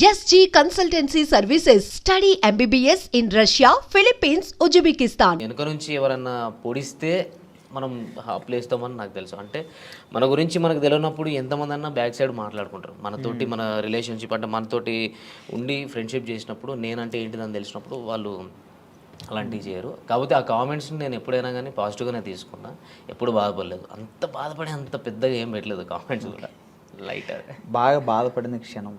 SG Consultancy Services. Study MBBS in Russia, Philippines, Uzbekistan. వెనుక నుంచి ఎవరన్నా పొడిస్తే మనం ప్లేస్తామని నాకు తెలుసు. అంటే మన గురించి మనకు తెలియనప్పుడు ఎంతమంది అన్నా బ్యాక్ సైడ్ మాట్లాడుకుంటారు. మనతోటి మన రిలేషన్షిప్ అంటే మనతోటి ఉండి ఫ్రెండ్షిప్ చేసినప్పుడు నేనంటే ఏంటిదని తెలిసినప్పుడు వాళ్ళు అలాంటివి చేయరు. కాకపోతే ఆ కామెంట్స్ని నేను ఎప్పుడైనా కానీ పాజిటివ్గానే తీసుకున్నా. ఎప్పుడు బాధపడలేదు. అంత బాధపడి అంత పెద్దగా ఏం పెట్టలేదు కామెంట్స్ కూడా. లైట్ బాగా బాధపడిన క్షణం.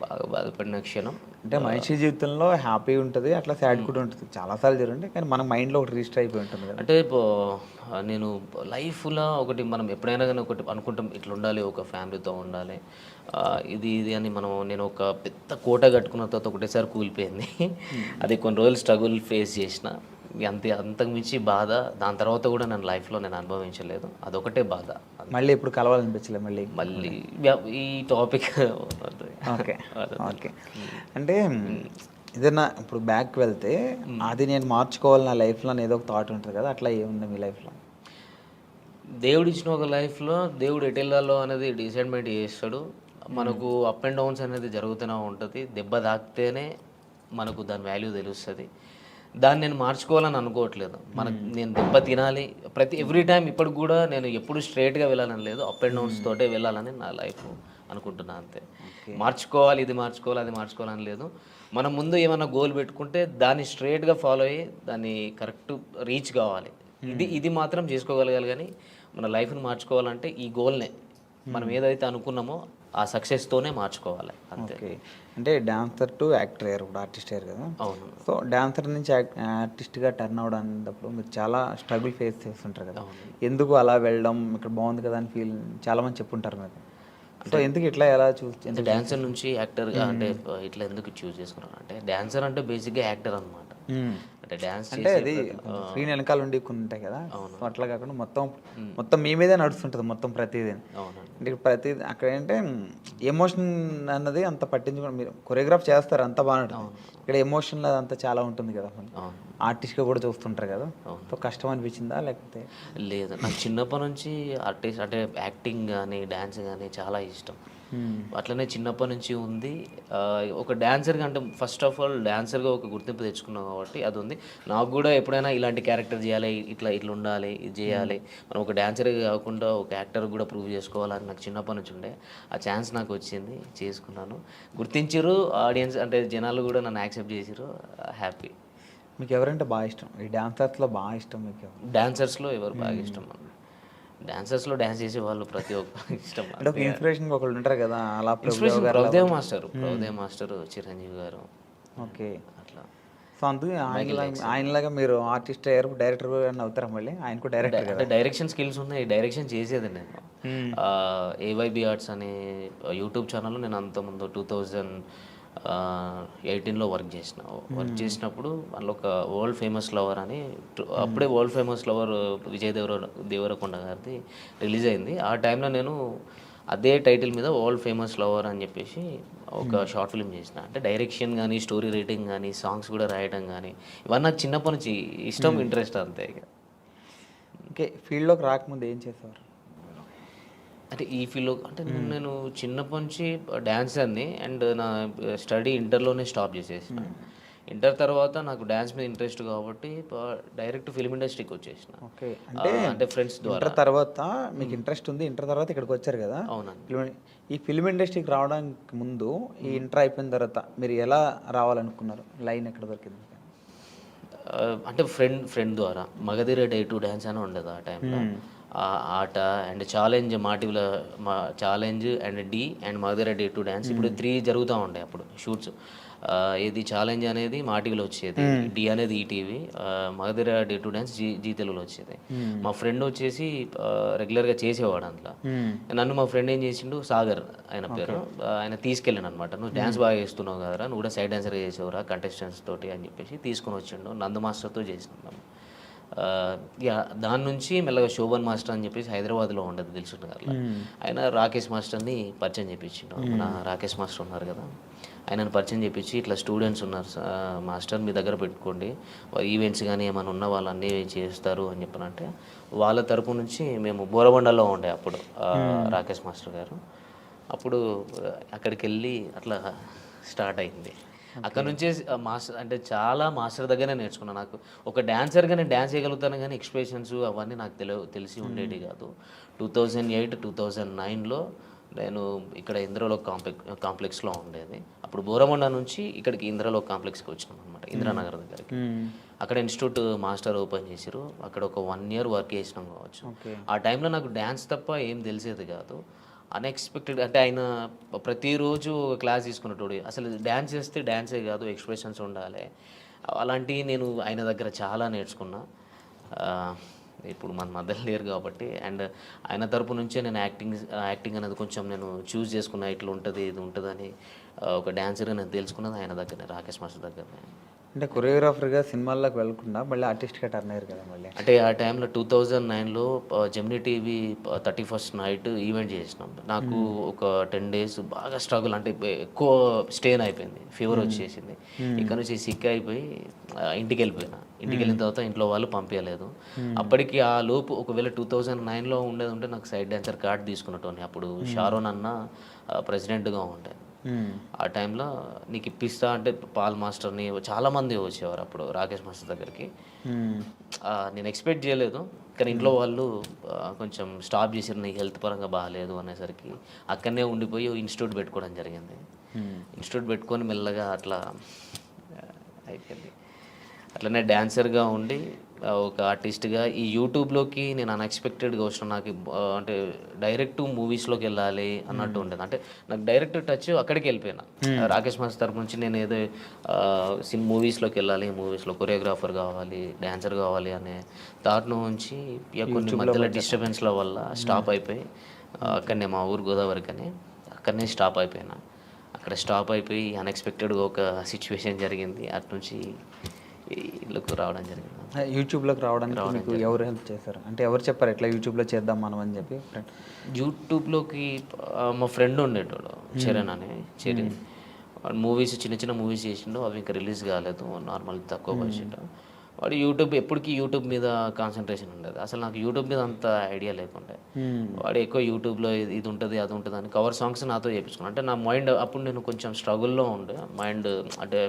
బాగా బాధపడిన క్షణం. అంటే మనిషి జీవితంలో హ్యాపీ ఉంటుంది అట్లా సాడ్ కూడా ఉంటుంది. చాలాసార్లు జరుగుతుంది కానీ మన మైండ్లో ఒకటి రిజిస్టర్ అయిపోయి ఉంటుంది కదా. అంటే పో- నేను లైఫ్లో ఒకటి మనం ఎప్పుడైనా కానీ ఒకటి అనుకుంటాం ఇట్లా ఉండాలి ఒక ఫ్యామిలీతో ఉండాలి ఇది ఇది అని మనం నేను ఒక పెద్ద కోట కట్టుకున్న తర్వాత ఒకటేసారి కూలిపోయింది. అది కొన్ని రోజులు స్ట్రగుల్ ఫేస్ చేసిన. అంతే అంతకు మించి బాధ దాని తర్వాత కూడా నేను లైఫ్లో నేను అనుభవించలేదు. అదొకటే బాధ. మళ్ళీ ఇప్పుడు కలవాలనిపించలే మళ్ళీ? మళ్ళీ ఈ టాపిక్ ఓకే. ఓకే. అంటే ఏదైనా ఇప్పుడు బ్యాక్ వెళ్తే అది నేను మార్చుకోవాలి నా లైఫ్లో అని ఏదో ఒక థాట్ ఉంటుంది కదా అట్లా ఏముంది మీ లైఫ్లో? దేవుడు ఇచ్చిన ఒక లైఫ్లో దేవుడు ఎటు వెళ్ళాలో అనేది డిసైడ్మెంట్ చేస్తాడు. మనకు అప్ అండ్ డౌన్స్ అనేది జరుగుతూనే ఉంటుంది. దెబ్బ తాకితేనే మనకు దాని వాల్యూ తెలుస్తుంది. దాన్ని నేను మార్చుకోవాలని అనుకోవట్లేదు. మనకు నేను దెబ్బ తినాలి. ప్రతి ఎవ్రీ టైం ఇప్పటికి కూడా నేను ఎప్పుడు స్ట్రైట్గా వెళ్ళాలని లేదు. అప్ అండ్ డౌన్స్ తోటే వెళ్ళాలని నా లైఫ్ అనుకుంటున్నా అంతే. మార్చుకోవాలి ఇది మార్చుకోవాలి అది మార్చుకోవాలని లేదు. మనం ముందు ఏమైనా గోల్ పెట్టుకుంటే దాన్ని స్ట్రైట్గా ఫాలో అయ్యి దాన్ని కరెక్ట్ రీచ్ కావాలి. ఇది ఇది మాత్రం చేసుకోగలగాలి కానీ మన లైఫ్ని మార్చుకోవాలంటే ఈ గోల్నే మనం ఏదైతే అనుకున్నామో ఆ సక్సెస్తోనే మార్చుకోవాలి అంతే. అంటే డాన్సర్ టు యాక్టర్ అయ్యారు ఇప్పుడు ఆర్టిస్ట్ అయ్యారు కదా. అవును. సో డాన్సర్ నుంచి ఆర్టిస్ట్గా టర్న్ అవడం అనేటప్పుడు మీరు చాలా స్ట్రగుల్ ఫేస్ చేస్తుంటారు కదా. ఎందుకు అలా వెళ్ళడం? ఇక్కడ బాగుంది కదా అని ఫీల్ చాలా మంది చెప్పుంటారు మీరు సో ఎందుకు ఇట్లా ఎలా చూసి అంటే డాన్సర్ నుంచి యాక్టర్గా అంటే ఇట్లా ఎందుకు చూస్ చేసుకున్నాను అంటే డాన్సర్ అంటే బేసిక్గా యాక్టర్ అనమాట అంటే డాన్స్ అంటే అది స్క్రీన్ వెనకాల ఉండి కొన్ని ఉంటాయి కదా అట్లా కాకుండా మొత్తం మొత్తం మీ మీదే నడుస్తుంటుంది మొత్తం ప్రతిదీ. అంటే ప్రతి అక్కడ ఏంటంటే ఎమోషన్ అన్నది అంత పట్టించుకోండి మీరు కొరియోగ్రాఫ్ చేస్తారు అంత బాగుంటుంది ఇక్కడ ఎమోషన్ అంతా చాలా ఉంటుంది కదా. ఆర్టిస్ట్గా కూడా చూస్తుంటారు కదా. కష్టం అనిపించిందా లేకపోతే? లేదు. నాకు చిన్నప్పటి నుంచి ఆర్టిస్ట్ అంటే యాక్టింగ్ కానీ డ్యాన్స్ కానీ చాలా ఇష్టం. అట్లనే చిన్నప్పటి నుంచి ఉంది. ఒక డాన్సర్గా అంటే ఫస్ట్ ఆఫ్ ఆల్ డాన్సర్గా ఒక గుర్తింపు తెచ్చుకున్నాం కాబట్టి అది ఉంది. నాకు కూడా ఎప్పుడైనా ఇలాంటి క్యారెక్టర్ చేయాలి ఇట్లా ఇట్లా ఉండాలి ఇది చేయాలి. మనం ఒక డాన్సర్గా కాకుండా ఒక యాక్టర్ కూడా ప్రూవ్ చేసుకోవాలని నాకు చిన్నప్పటి నుంచి ఉండే. ఆ ఛాన్స్ నాకు వచ్చింది చేసుకున్నాను. గుర్తించారు ఆడియన్స్ అంటే జనాలు కూడా నన్ను యాక్సెప్ట్ చేసారు హ్యాపీ మీకు ఎవరంటే బాగా ఇష్టం? ఈ డాన్సర్స్లో బాగా ఇష్టం మీకు? డాన్సర్స్లో ఎవరు బాగా ఇష్టం? డాన్సర్స్లో డాన్స్ చేసే వాళ్ళు ప్రతి ఒక్క ఇష్టం. అంటే ఒక ఇన్స్పిరేషన్ ఒకళ్ళు ఉంటారు కదా అలా inspiration Prabhudev master Prabhudev master Chiranjeevi garu. Okay. అట్లా. సో అందుకే ఆయనలా ఆయనలాగా మీరు ఆర్టిస్ట్ అయ్యారు డైరెక్టర్ అవుతారా మళ్ళీ? ఆయన కూడా డైరెక్టర్ కదా? అంటే డైరెక్షన్ స్కిల్స్ ఉన్నాయి డైరెక్షన్ చేసేది నేను. ఏవైబి ఆర్ట్స్ అనే యూట్యూబ్ ఛానల్లో నేను అంత ముందు టూ థౌజండ్ ఎయిటీన్లో వర్క్ చేసిన. వర్క్ చేసినప్పుడు అందులో ఒక వరల్డ్ ఫేమస్ లవర్ అని అప్పుడే world famous lover Vijay Devara Deverakonda గారిది రిలీజ్ అయింది. ఆ టైంలో నేను అదే టైటిల్ మీద వరల్డ్ ఫేమస్ లవర్ అని చెప్పేసి ఒక షార్ట్ ఫిల్మ్ చేసిన. అంటే డైరెక్షన్ కానీ స్టోరీ రైటింగ్ కానీ సాంగ్స్ కూడా రాయడం కానీ ఇవన్నీ నాకు చిన్నప్పటి నుంచి ఇష్టం ఇంట్రెస్ట్ అంతే ఇక. ఓకే ఫీల్డ్లోకి రాకముందు ఏం చేసేవారు? అంటే ఈ ఫీల్డ్లో అంటే నేను- నేను చిన్నప్పటి నుంచి డ్యాన్సర్ని అండ్ నా స్టడీ ఇంటర్లోనే స్టాప్ చేసేసిన. ఇంటర్ తర్వాత నాకు డ్యాన్స్ మీద ఇంట్రెస్ట్ కాబట్టి డైరెక్ట్ ఫిల్మ్ ఇండస్ట్రీకి వచ్చేసిన. ఓకే. అంటే అంటే ఫ్రెండ్స్ ద్వారా. తర్వాత మీకు ఇంట్రెస్ట్ ఉంది ఇంటర్ తర్వాత ఇక్కడికి వచ్చారు కదా? అవునండి. ఈ ఫిల్మ్ ఇండస్ట్రీకి రావడానికి ముందు ఈ ఇంటర్ అయిపోయిన తర్వాత మీరు ఎలా రావాలనుకున్నారు? లైన్ ఎక్కడ దొరికింది? అంటే ఫ్రెండ్ ఫ్రెండ్ ద్వారా. మగధీర డే టు డ్యాన్స్ అని ఉండదు ఆ టైంలో ఆట అండ్ ఛాలెంజ్ మా టీవీలో Maa challenge and Dhee and Magadheera day two dance ఇప్పుడు త్రీ జరుగుతూ ఉండే అప్పుడు షూట్స్ ఇది ఛాలెంజ్ అనేది మా టీవీలో వచ్చేది డి అనేది ETV Magadheera day two dance Zee Zee తెలుగులో వచ్చేది. మా ఫ్రెండ్ వచ్చేసి రెగ్యులర్గా చేసేవాడు అందులో. నన్ను మా ఫ్రెండ్ ఏం చేసిండు? సాగర్ ఆయన పేరు. ఆయన తీసుకెళ్ళాను అనమాట నువ్వు డ్యాన్స్ బాగా చేస్తున్నావు కదరా నువ్వు కూడా సైడ్ డాన్సర్గా చేసేవరా కంటెస్టెంట్స్ తోటి అని చెప్పేసి తీసుకొని వచ్చిండు. నందు మాస్టర్తో చేసినాం దాని నుంచి మెల్లగా శోభన్ మాస్టర్ అని చెప్పేసి హైదరాబాద్లో ఉండదు తెలుసుంటు గారు ఆయన రాకేష్ మాస్టర్ని పరిచయం చేయించిండు మన రాకేష్ మాస్టర్ ఉన్నారు కదా. ఆయనను పరిచయం చేయించి ఇట్లా స్టూడెంట్స్ ఉన్నారు మాస్టర్ మీ దగ్గర పెట్టుకోండి. ఈవెంట్స్ కానీ ఏమైనా ఉన్న వాళ్ళన్నీ చేస్తారు అని చెప్పనంటే వాళ్ళ తరపు నుంచి మేము బోరబండలో ఉండే అప్పుడు రాకేష్ మాస్టర్ గారు. అప్పుడు అక్కడికి వెళ్ళి అట్లా స్టార్ట్ అయింది. అక్కడ నుంచే మాస్టర్ అంటే చాలా మాస్టర్ దగ్గరనే నేర్చుకున్నాను నాకు. ఒక డాన్సర్గా నేను డ్యాన్స్ చేయగలుగుతాను కానీ ఎక్స్ప్రెషన్స్ అవన్నీ నాకు తెలి తెలిసి ఉండేవి కాదు. Two thousand eight two thousand నైన్లో నేను ఇక్కడ ఇంద్రలో కాంప్లెక్స్ కాంప్లెక్స్లో ఉండేది. అప్పుడు బోరమండ నుంచి ఇక్కడికి ఇంద్రలో కాంప్లెక్స్కి వచ్చినాం అనమాట ఇంద్రానగర్ దగ్గరికి. అక్కడ ఇన్స్టిట్యూట్ మాస్టర్ ఓపెన్ చేసారు అక్కడ ఒక వన్ ఇయర్ వర్క్ చేసినాం కావచ్చు. ఆ టైంలో నాకు డ్యాన్స్ తప్ప ఏం తెలిసేది కాదు. అన్ఎక్స్పెక్టెడ్ అంటే ఆయన ప్రతిరోజు క్లాస్ తీసుకున్నట్టు అసలు డ్యాన్స్ చేస్తే డ్యాన్సే కాదు ఎక్స్ప్రెషన్స్ ఉండాలి. అలాంటివి నేను ఆయన దగ్గర చాలా నేర్చుకున్నా. ఇప్పుడు మన మదర్ లేరు కాబట్టి అండ్ ఆయన తరపు నుంచే నేను యాక్టింగ్ యాక్టింగ్ అనేది కొంచెం నేను చూస్ చేసుకున్నా ఇట్లా ఉంటుంది ఇది ఉంటుందని ఒక డాన్సర్గా నేను తెలుసుకున్నది ఆయన దగ్గరనే రాకేష్ మాస్టర్ దగ్గరనే. అంటే కొరియోగ్రాఫర్గా సినిమాల్లోకి వెళ్ళకుండా మళ్ళీ ఆర్టిస్ట్గా టర్న్ అయ్యారు కదా మళ్ళీ. అంటే ఆ టైంలో టూ థౌజండ్ నైన్లో Gemini TV thirty first night event చేసినాం. నాకు ఒక టెన్ డేస్ బాగా స్ట్రగుల్ అంటే ఎక్కువ స్టేన్ అయిపోయింది. ఫీవర్ వచ్చేసింది. ఇక్కడ నుంచి సిక్ అయిపోయి ఇంటికి వెళ్ళిపోయినా. ఇంటికి వెళ్ళిన తర్వాత ఇంట్లో వాళ్ళు పంపించలేదు. అప్పటికి ఆ లోపు ఒకవేళ టూ థౌజండ్ నైన్లో ఉండేది ఉంటే నాకు సైడ్ డాన్సర్ కార్డ్ తీసుకున్నట్టు అప్పుడు షారోన్ అన్న ప్రెసిడెంట్గా మ్మ్. ఆ టైంలో నీకు ఇప్పిస్తా అంటే పాల్ మాస్టర్ని చాలా మంది వచ్చేవారు అప్పుడు రాకేష్ మాస్టర్ దగ్గరికి. ఆ, నేను ఎక్స్పెక్ట్ చేయలేదు కానీ ఇంట్లో వాళ్ళు కొంచెం స్టాప్ చేసారు నీకు హెల్త్ పరంగా బాగాలేదు అనేసరికి అక్కడనే ఉండిపోయి ఇన్స్టిట్యూట్ పెట్టుకోవడం జరిగింది. ఇన్స్టిట్యూట్ పెట్టుకొని మెల్లగా అట్లా అయిపోయింది. అట్లనే డాన్సర్గా ఉండి ఒక ఆర్టిస్ట్గా ఈ యూట్యూబ్లోకి నేను అన్ఎక్స్పెక్టెడ్గా వచ్చిన నాకు అంటే డైరెక్ట్ మూవీస్లోకి వెళ్ళాలి అన్నట్టు ఉండేది. అంటే నాకు డైరెక్ట్ టచ్ అక్కడికి వెళ్ళిపోయినా. రాకేష్ మాస్టర్ తరపు నుంచి నేను ఏదో సిమ్ మూవీస్లోకి వెళ్ళాలి మూవీస్లో కొరియోగ్రాఫర్ కావాలి డాన్సర్ కావాలి అనే థాట్ నుంచి ఇక కొన్ని మధ్యలో డిస్టర్బెన్స్ల వల్ల స్టాప్ అయిపోయి అక్కడనే మా ఊరు గోదావరికి అని అక్కడనే స్టాప్ అయిపోయినా. అక్కడ స్టాప్ అయిపోయి అన్ఎక్స్పెక్టెడ్గా ఒక సిచ్యువేషన్ జరిగింది. అటు నుంచి ఇల్లుకు రావడం జరిగింది. యూట్యూబ్లోకి రావడానికి మీకు ఎవరు హెల్ప్ చేశారు? అంటే ఎవరు చెప్పారు ఎట్లా యూట్యూబ్లో చేద్దాం మనం అని చెప్పి? యూట్యూబ్లోకి మా ఫ్రెండ్ ఉండేటోడు చరణ్ అని చరణ్ వాడు మూవీస్ చిన్న చిన్న మూవీస్ చేసిండు అవి ఇంకా రిలీజ్ కాలేదు నార్మల్ తక్కువ బడ్జెట్. వాడు యూట్యూబ్ ఎప్పటికీ యూట్యూబ్ మీద కాన్సన్ట్రేషన్ ఉండేది. అసలు నాకు యూట్యూబ్ మీద అంత ఐడియా లేకుండే. వాడు ఎక్కువ యూట్యూబ్లో ఇది ఉంటుంది అది ఉంటుంది అని కవర్ సాంగ్స్ నాతో చేయించుకున్నాను అంటే నా మైండ్ అప్పుడు నేను కొంచెం స్ట్రగుల్లో ఉండే. మైండ్ అంటే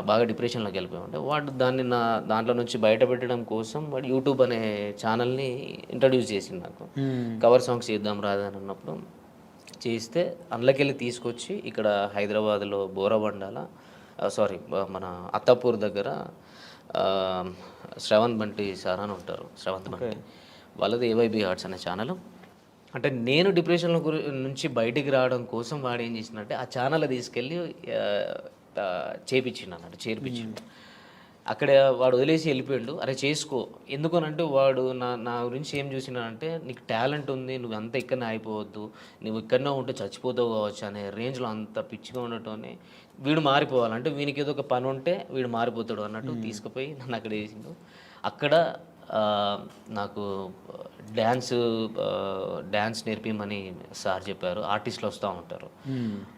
బాగా డిప్రెషన్లోకి వెళ్ళిపోయి ఉండే వాడు దాన్ని నా దాంట్లో నుంచి బయటపెట్టడం కోసం వాడు యూట్యూబ్ అనే ఛానల్ని ఇంట్రడ్యూస్ చేసింది నాకు. కవర్ సాంగ్స్ చేద్దాం రాదా అని అన్నప్పుడు చేస్తే అందులోకి వెళ్ళి తీసుకొచ్చి ఇక్కడ హైదరాబాద్లో బోరబండాల సారీ మన అత్తాపూర్ దగ్గర శ్రవణ్ బంటి సార్ అని ఉంటారు శ్రవంత్ బంటి. వాళ్ళది ఏవైబి ఆర్ట్స్ అనే ఛానల్. అంటే నేను డిప్రెషన్లో గురి నుంచి బయటికి రావడం కోసం వాడు ఏం చేసిందంటే ఆ ఛానల్ తీసుకెళ్ళి చేపించిండు అన్నట్టు చేర్పించిండు. అక్కడ వాడు వదిలేసి వెళ్ళిపోయాడు. అరే చేసుకో. ఎందుకనంటే వాడు నా నా గురించి ఏం చూసినాడంటే నీకు టాలెంట్ ఉంది నువ్వు అంత ఇక్కడనే అయిపోవద్దు నువ్వు ఇక్కడనే ఉంటే చచ్చిపోతావు కావచ్చు అనే రేంజ్లో అంత పిచ్చిగా ఉండటం వీడు మారిపోవాలంటే వీనికి ఏదో ఒక పని ఉంటే వీడు మారిపోతాడు అన్నట్టు తీసుకుపోయి నన్ను అక్కడ వేసిండు. అక్కడ నాకు డ్యాన్స్ డ్యాన్స్ నేర్పిమని సార్ చెప్పారు. ఆర్టిస్టులు వస్తూ ఉంటారు.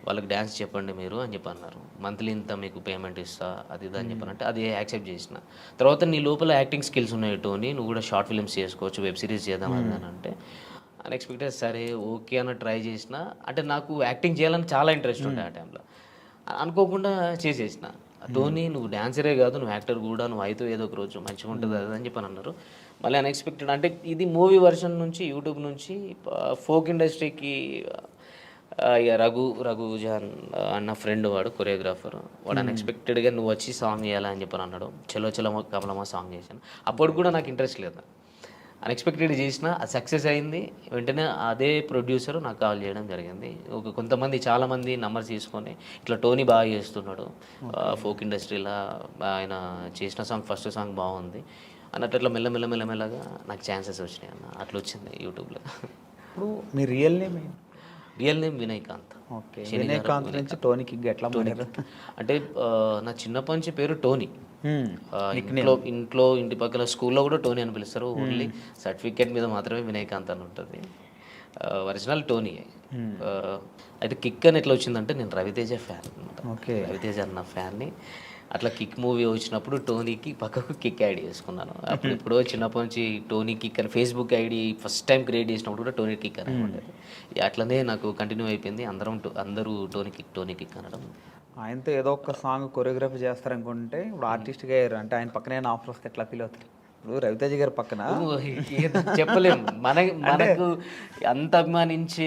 వాళ్ళకి డ్యాన్స్ చెప్పండి మీరు అని చెప్పి అన్నారు మంత్లీ ఇంత మీకు పేమెంట్ ఇస్తా అది ఇది అని చెప్పానంటే అది యాక్సెప్ట్ చేసిన. తర్వాత నీ లోపల యాక్టింగ్ స్కిల్స్ ఉన్నాయి టోని నువ్వు కూడా షార్ట్ ఫిల్మ్స్ చేసుకోవచ్చు వెబ్ సిరీస్ చేద్దాం అని అంటే అన్ఎక్స్పెక్టెడ్ సరే ఓకే అన్న ట్రై చేసిన. అంటే నాకు యాక్టింగ్ చేయాలని చాలా ఇంట్రెస్ట్ ఉండే ఆ టైంలో. అనుకోకుండా చేసేసిన. టోనీ నువ్వు డాన్సరే కాదు నువ్వు యాక్టర్ కూడా నువ్వు అయితే ఏదో ఒక రోజు మంచిగా ఉంటుంది అని చెప్పని అన్నారు. మళ్ళీ అన్ఎక్స్పెక్టెడ్ అంటే ఇది మూవీ వర్షన్ నుంచి యూట్యూబ్ నుంచి ఫోక్ ఇండస్ట్రీకి ఇక రఘు రఘు జాన్ ఆ, అన్న ఫ్రెండ్ వాడు కొరియోగ్రాఫర్ వాడు అన్ఎక్స్పెక్టెడ్గా నువ్వు వచ్చి సాంగ్ చేయాలని చెప్పని అన్నాడు. చలో చలో కమలమ్మ సాంగ్ చేశాను. అప్పుడు కూడా నాకు ఇంట్రెస్ట్ లేదు. అన్ఎక్స్పెక్టెడ్ చేసిన అది సక్సెస్ అయింది. వెంటనే అదే ప్రొడ్యూసర్ నాకు కాల్ చేయడం జరిగింది. ఒక కొంతమంది చాలామంది నంబర్స్ తీసుకొని ఇట్లా టోనీ బాగా చేస్తున్నాడు. ఫోక్ ఇండస్ట్రీలో ఆయన చేసిన సాంగ్ ఫస్ట్ సాంగ్ బాగుంది. అన్నట్టు అట్లా మెల్ల మెల్ల మెల్ల మెల్లగా నాకు ఛాన్సెస్ వచ్చినాయి అన్న. అట్లా వచ్చింది యూట్యూబ్లో ఇప్పుడు మీ real name real name Vinaykanth. Vinaykanth నుంచి టోనీకి ఎట్లా అంటే నా చిన్నప్పటి నుంచి పేరు టోనీ. ఇంట్లో ఇంట్లో ఇంటి పక్కల స్కూల్లో కూడా టోనీ అని పిలుస్తారు. ఓన్లీ సర్టిఫికేట్ మీద మాత్రమే వినయకాంత్ అని ఉంటుంది. Original Tony. అయితే కిక్ అని ఎట్లా వచ్చిందంటే నేను రవితేజ ఫ్యాన్ అనమాట ఓకే. రవితేజ అన్న ఫ్యాన్ని. అట్లా కిక్ మూవీ వచ్చినప్పుడు టోనీకి పక్కకు కిక్ యాడ్ చేసుకున్నాను అప్పుడు ఎప్పుడో చిన్నప్పటి నుంచి టోనీ కిక్ అని Facebook ID first time create చేసినప్పుడు కూడా టోనీ కిక్ అని ఉండేది ఇక అట్లనే నాకు కంటిన్యూ అయిపోయింది. అందరం టో- అందరూ టోనీ కిక్ టోనీ కిక్ అనడం. ఆయనతో ఏదో ఒక సాంగ్ కొరియోగ్రఫీ చేస్తారనుకుంటే ఇప్పుడు ఆర్టిస్ట్గా అయ్యారు అంటే ఆయన పక్కనే ఆఫర్ వస్తే ఎట్లా ఫీల్ అవుతారు ఇప్పుడు రవితేజ గారి పక్కన? చెప్పలేము మన మనకు అంత అభిమానించి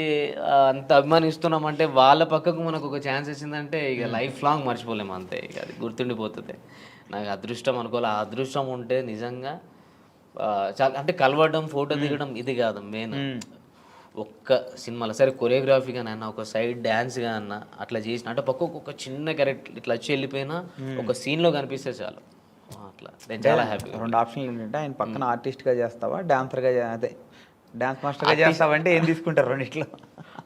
అంత అభిమానిస్తున్నామంటే వాళ్ళ పక్కకు మనకు ఒక ఛాన్స్ వచ్చిందంటే ఇక లైఫ్ లాంగ్ మర్చిపోలేము అంతే. ఇక అది గుర్తుండిపోతుంది. నాకు అదృష్టం అనుకోవాలి. ఆ అదృష్టం ఉంటే నిజంగా చాలా అంటే కలవడం ఫోటో దిగడం ఇది కాదు మెయిన్ ఒక్క సినిమాలో సరే కొరియోగ్రఫీగా అన్న ఒక సైడ్ డ్యాన్స్గా అన్న అట్లా చేసిన అంటే పక్కకు ఒక చిన్న క్యారెక్టర్ ఇట్లా వచ్చి వెళ్ళిపోయినా ఒక సీన్లో కనిపిస్తే చాలు. అట్లా. నేను చాలా హ్యాపీ రెండు ఆప్షన్లు ఏంటంటే ఆయన పక్కన ఆర్టిస్ట్గా చేస్తావా డాన్సర్గా అదే డాన్స్ మాస్టర్గా చేస్తావా అంటే ఏం తీసుకుంటారు రెండిట్లో?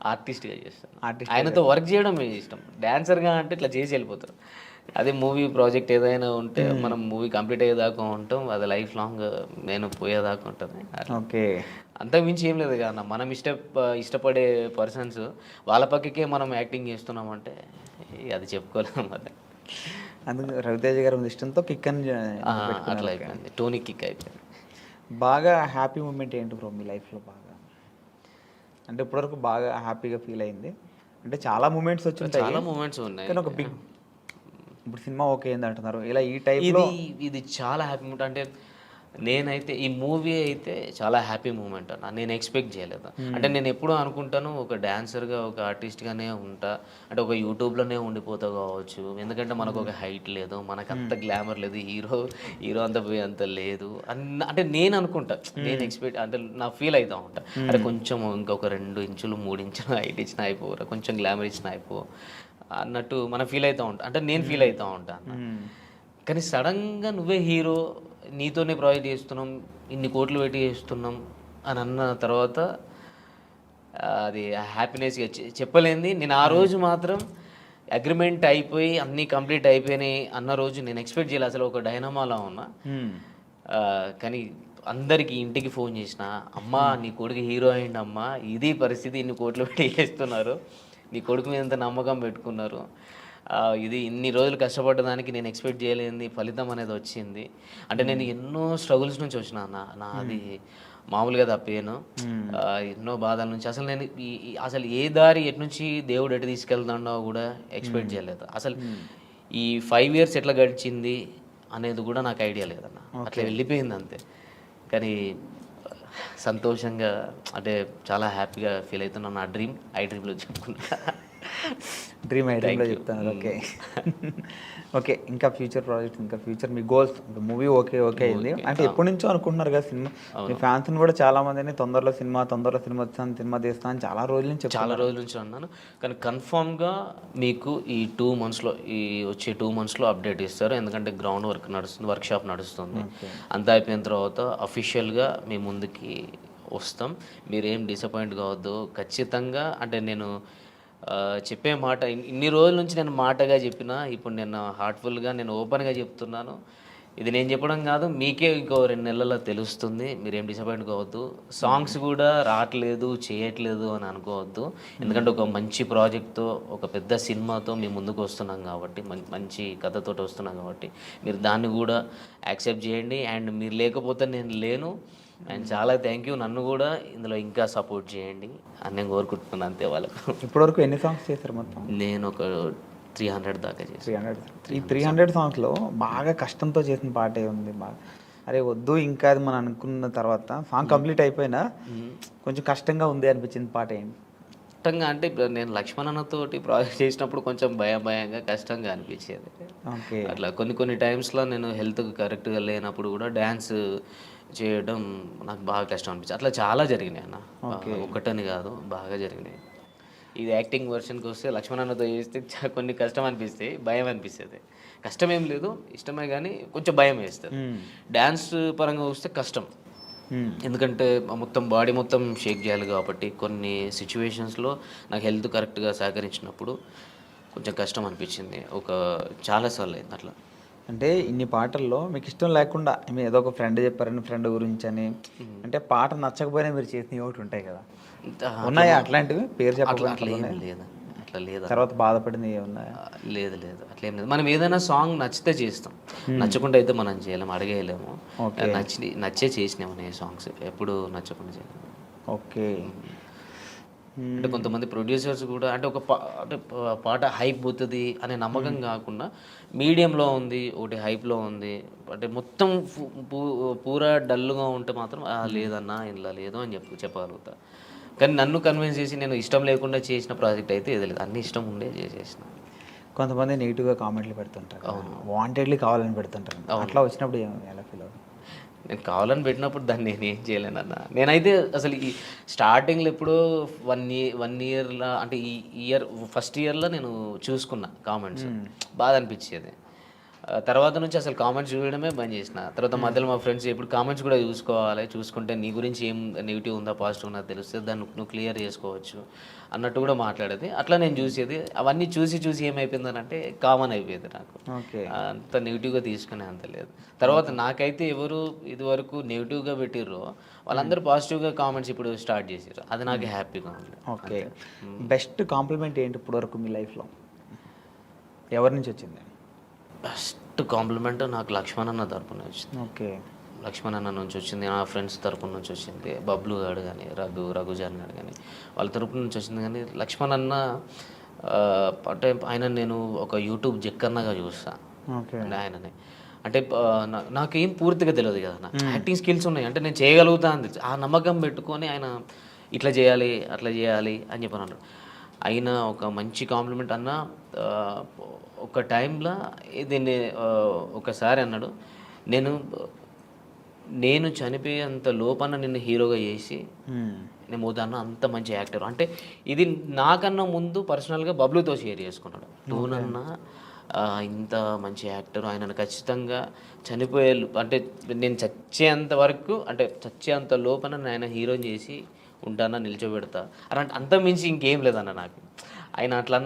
ఆర్టిస్ట్గా చేస్తాను. Artist ఆయనతో వర్క్ చేయడం మీ ఇష్టం? డాన్సర్గా అంటే ఇట్లా చేసి వెళ్ళిపోతారు. అదే మూవీ ప్రాజెక్ట్ ఏదైనా ఉంటే మనం మూవీ కంప్లీట్ అయ్యేదాకా ఉంటాం అది లైఫ్ లాంగ్ నేను పోయేదాకా ఉంటుంది. ఓకే. అంతకు మించి ఏం లేదు కదా మనం ఇష్ట ఇష్టపడే పర్సన్స్ వాళ్ళ పక్కకే మనం యాక్టింగ్ చేస్తున్నామంటే అది చెప్పుకోలేము మరి అందుకు రవితేజ గారి ఇష్టంతో కిక్ అని అట్లా అయిపోయింది. టోనీ కిక్ అయిపోయింది. బాగా హ్యాపీ మూమెంట్ ఏంటి బ్రో మీ లైఫ్లో బాగా? అంటే ఇప్పటివరకు బాగా హ్యాపీగా ఫీల్ అయింది. అంటే చాలా మూమెంట్స్ వచ్చి చాలా మూమెంట్స్ ఉన్నాయి. కానీ ఒక బిగ్ ఇప్పుడు సినిమా ఓకే అంటున్నారు. ఇలా ఈ టైప్లో ఇది ఇది చాలా హ్యాపీ మూమెంట్ అంటే నేనైతే ఈ మూవీ అయితే చాలా హ్యాపీ మూమెంట్ అన్న నేను ఎక్స్పెక్ట్ చేయలేదు. అంటే నేను ఎప్పుడూ అనుకుంటాను ఒక డాన్సర్గా ఒక ఆర్టిస్ట్గానే ఉంటా. అంటే ఒక యూట్యూబ్లోనే ఉండిపోతా కావచ్చు. ఎందుకంటే మనకు ఒక హైట్ లేదు మనకు అంత గ్లామర్ లేదు హీరో హీరో అంత పోయి అంత లేదు. అంటే నేను అనుకుంటా. నేను ఎక్స్పెక్ట్ అంటే నా ఫీల్ అవుతా ఉంటా. అంటే కొంచెం ఇంకొక రెండు ఇంచులు మూడు ఇంచులు హైట్ ఇచ్చిన అయిపోరా కొంచెం గ్లామర్ ఇచ్చిన అయిపో. అన్నట్టు మనం ఫీల్ అవుతూ ఉంటాం. అంటే నేను ఫీల్ అవుతూ ఉంటాను కానీ సడన్గా నువ్వే హీరో నీతోనే ప్రాజెక్ట్ చేస్తున్నాం ఇన్ని కోట్లు పెట్టి చేస్తున్నాం అని అన్న తర్వాత అది హ్యాపీనెస్ చెప్పలేంది. నేను ఆ రోజు మాత్రం అగ్రిమెంట్ అయిపోయి అన్నీ కంప్లీట్ అయిపోయినాయి అన్న రోజు నేను ఎక్స్పెక్ట్ చేయలేదు అసలు ఒక డైనమాలో ఉన్నా. ఆ, కానీ అందరికి ఇంటికి ఫోన్ చేసిన అమ్మ నీ కొడుకు హీరో అయింది అమ్మ ఇది పరిస్థితి ఇన్ని కోట్లు పెట్టి చేస్తున్నారు. నీ కొడుకు మీద ఎంత నమ్మకం పెట్టుకున్నారు? ఇది ఇన్ని రోజులు కష్టపడ్డదానికి నేను ఎక్స్పెక్ట్ చేయలేని ఫలితం అనేది వచ్చింది. అంటే నేను ఎన్నో స్ట్రగుల్స్ నుంచి వచ్చిన నా నాది మామూలుగా తప్పేను ఎన్నో బాధల నుంచి అసలు నేను అసలు ఏ దారి ఎటు నుంచి దేవుడు ఎటు తీసుకెళ్తాడో కూడా ఎక్స్పెక్ట్ చేయలేదు. అసలు ఈ ఫైవ్ ఇయర్స్ ఎట్లా గడిచింది అనేది కూడా నాకు ఐడియా లేదన్న. అట్లా వెళ్ళిపోయింది అంతే. కానీ సంతోషంగా అంటే చాలా హ్యాపీగా ఫీల్ అవుతున్నాను నా డ్రీమ్ ఐ డ్రీమ్లో చెప్పుకున్నా డ్రీమ్ you. చెప్తాను ఓకే ఓకే ఇంకా ఫ్యూచర్ ప్రాజెక్ట్ ఇంకా ఫ్యూచర్ మీ గోల్స్ మూవీ ఓకే ఓకే అయింది. అంటే ఎప్పటి నుంచో అనుకుంటున్నారు కదా సినిమా? మీ ఫ్యాన్స్ కూడా చాలా మందిని తొందరలో సినిమా తొందరలో సినిమా వచ్చాను సినిమా తీస్తాను చాలా రోజుల నుంచి. చాలా రోజుల నుంచి అన్నాను. కానీ కన్ఫామ్గా మీకు ఈ టూ మంత్స్లో ఈ వచ్చే టూ మంత్స్లో అప్డేట్ ఇస్తారు. ఎందుకంటే గ్రౌండ్ వర్క్ నడుస్తుంది వర్క్ షాప్ నడుస్తుంది అంతా అయిపోయిన తర్వాత అఫీషియల్గా మీ ముందుకి వస్తాం. మీరేం డిసప్పాయింట్ కావద్దు. ఖచ్చితంగా అంటే నేను చెప్పే మాట ఇన్ని రోజుల నుంచి నేను మాటగా చెప్పిన ఇప్పుడు నేను హార్ట్ఫుల్గా నేను ఓపెన్గా చెప్తున్నాను. ఇది నేను చెప్పడం కాదు మీకే ఇంకో రెండు నెలల్లో తెలుస్తుంది. మీరేం డిసప్పాయింట్ కావద్దు. సాంగ్స్ కూడా రావట్లేదు చేయట్లేదు అని అనుకోవద్దు. ఎందుకంటే ఒక మంచి ప్రాజెక్ట్తో ఒక పెద్ద సినిమాతో మేము ముందుకు వస్తున్నాం కాబట్టి మంచి కథతో వస్తున్నాం కాబట్టి మీరు దాన్ని కూడా యాక్సెప్ట్ చేయండి. అండ్ మీరు లేకపోతే నేను లేను. అండ్ చాలా థ్యాంక్ యూ నన్ను కూడా ఇందులో ఇంకా సపోర్ట్ చేయండి. అని నేను కోరుకుంటున్నాను అంతే వాళ్ళకు. ఇప్పటివరకు ఎన్ని సాంగ్స్ చేశారు మొత్తం? నేను ఒక త్రీ హండ్రెడ్ దాకా చేసి త్రీ హండ్రెడ్ ఈ త్రీ హండ్రెడ్ సాంగ్స్లో బాగా కష్టంతో చేసిన పాటే ఉంది బాగా అరే వద్దు ఇంకా అది మనం అనుకున్న తర్వాత సాంగ్ కంప్లీట్ అయిపోయినా కొంచెం కష్టంగా ఉంది అనిపించింది పాట ఏంటి? కష్టంగా అంటే ఇప్పుడు నేను లక్ష్మణ్ అన్నతోటి ప్రాజెక్ట్ చేసినప్పుడు కొంచెం భయం భయంగా కష్టంగా అనిపించేది. ఓకే అట్లా కొన్ని కొన్ని టైమ్స్లో నేను హెల్త్ కరెక్ట్గా లేనప్పుడు కూడా డ్యాన్స్ చేయడం నాకు బాగా కష్టం అనిపించింది. అట్లా చాలా జరిగినాయి అన్న. ఒకటని కాదు బాగా జరిగినాయి. ఇది యాక్టింగ్ వర్షన్కి వస్తే లక్ష్మణ్ అన్నతో చేస్తే కొన్ని కష్టం అనిపిస్తాయి భయం అనిపిస్తుంది. కష్టం ఏం లేదు ఇష్టమే కానీ కొంచెం భయం వేస్తుంది. డ్యాన్స్ పరంగా వస్తే కష్టం. ఎందుకంటే మొత్తం బాడీ మొత్తం షేక్ చేయాలి కాబట్టి కొన్ని సిచ్యువేషన్స్లో నాకు హెల్త్ కరెక్ట్గా సహకరించినప్పుడు కొంచెం కష్టం అనిపించింది. ఒక చాలాసార్లు అయింది అట్లా. అంటే ఇన్ని పాటల్లో మీకు ఇష్టం లేకుండా మీ ఏదో ఒక ఫ్రెండ్ చెప్పారని ఫ్రెండ్ గురించి అని అంటే పాట నచ్చకపోయినా మీరు చేసిన ఒకటి ఉంటాయి కదా. ఉన్నాయా అట్లాంటివి? పేరు చెప్పకుండా అట్లా ఏం లేదు. అట్లా అట్లా లేదు? తర్వాత బాధపడింది ఏమన్నా ఆ, లేదు లేదు. అట్లేం లేదు. మనం ఏదైనా సాంగ్ నచ్చితే చేస్తాం. నచ్చకుండా అయితే మనం చేయలేము అడిగేయలేము. నచ్చి నచ్చే చేసినాము సాంగ్స్ ఎప్పుడు నచ్చకుండా చేయలేము ఓకే. అంటే కొంతమంది ప్రొడ్యూసర్స్ కూడా అంటే ఒక పా అంటే పాట హైప్ పోతుంది అనే నమ్మకం కాకుండా మీడియంలో ఉంది ఒకటి హైప్లో ఉంది. అంటే మొత్తం పూరా డల్గా ఉంటే మాత్రం "ఆ, లేదన్నా ఇలా లేదు అని చెప్పు చెప్పగలుగుతా. కానీ నన్ను కన్విన్స్ చేసి నేను ఇష్టం లేకుండా చేసిన ప్రాజెక్ట్ అయితే ఇది లేదు. అన్ని ఇష్టం ఉండే చేసేసిన. కొంతమంది నెగిటివ్గా కామెంట్లు పెడుతుంటారు. వాంటెడ్లీ కావాలని పెడుతుంటారు. అట్లా వచ్చినప్పుడు ఏం- ఎలా నేను కావాలని పెట్టినప్పుడు దాన్ని నేను ఏం చేయలేనన్న నేనైతే అసలు ఈ స్టార్టింగ్లో ఎప్పుడో వన్ ఇయర్ వన్ ఇయర్లో అంటే ఈ ఇయర్ ఫస్ట్ ఇయర్లో నేను చూసుకున్నా కామెంట్స్. బాధ అనిపించేది. తర్వాత నుంచి అసలు కామెంట్స్ చూడడమే బంద్ చేసిన. తర్వాత మధ్యలో మా ఫ్రెండ్స్ ఇప్పుడు కామెంట్స్ కూడా చూసుకోవాలి చూసుకుంటే నీ గురించి ఏం నెగిటివ్ ఉందా పాజిటివ్ ఉందా తెలుస్తుంది దాన్ని నువ్వు క్లియర్ చేసుకోవచ్చు. అన్నట్టు కూడా మాట్లాడేది. అట్లా నేను చూసేది. అవన్నీ చూసి చూసి ఏమైపోయిందని అంటే కామన్ అయిపోయింది నాకు. ఓకే. అంత నెగిటివ్గా తీసుకునే అంత లేదు. తర్వాత నాకైతే ఎవరు ఇదివరకు నెగిటివ్గా పెట్టిర్రో వాళ్ళందరూ పాజిటివ్గా కామెంట్స్ ఇప్పుడు స్టార్ట్ చేసారు అది నాకు హ్యాపీగా ఉంది. ఓకే. బెస్ట్ కాంప్లిమెంట్ ఏంటి ఇప్పటివరకు మీ లైఫ్లో ఎవరి నుంచి వచ్చింది? బెస్ట్ కాంప్లిమెంట్ నాకు లక్ష్మణ్ అన్న తరపున వచ్చింది. ఓకే. లక్ష్మణ్ అన్న నుంచి వచ్చింది నా ఫ్రెండ్స్ తరపు నుంచి వచ్చింది బబ్లు గారు కానీ రఘు రఘుజాన్ గారు కానీ వాళ్ళ తరపు నుంచి వచ్చింది కానీ లక్ష్మణ్ అన్న అంటే ఆయన నేను ఒక యూట్యూబ్ జక్కన్నగా చూస్తా. ఆయననే. అంటే నాకేం పూర్తిగా తెలియదు కదా నా యాక్టింగ్ స్కిల్స్ ఉన్నాయి. అంటే నేను చేయగలుగుతా అని తెలుసు. ఆ నమ్మకం పెట్టుకొని ఆయన ఇట్లా చేయాలి అట్లా చేయాలి అని చెప్పని అన్నాడు ఆయన ఒక మంచి కాంప్లిమెంట్ అన్న ఒక టైంలో దీన్ని ఒకసారి అన్నాడు నేను నేను చనిపోయేంత లోపల నిన్ను హీరోగా చేసి. నేను మోదాన్న అంత మంచి యాక్టర్. అంటే ఇది నాకన్నా ముందు పర్సనల్గా బబ్లుతో షేర్ చేసుకున్నాడు. టూనన్న ఇంత మంచి యాక్టర్. ఆయనను ఖచ్చితంగా చనిపోయే అంటే నేను చచ్చేంత వరకు అంటే చచ్చేంత లోపల నేను ఆయన హీరో చేసి ఉంటానా నిల్చోబెడతా. అలాంటి అంత మించి ఇంకేం లేదన్న నాకు. ఆయన అట్లా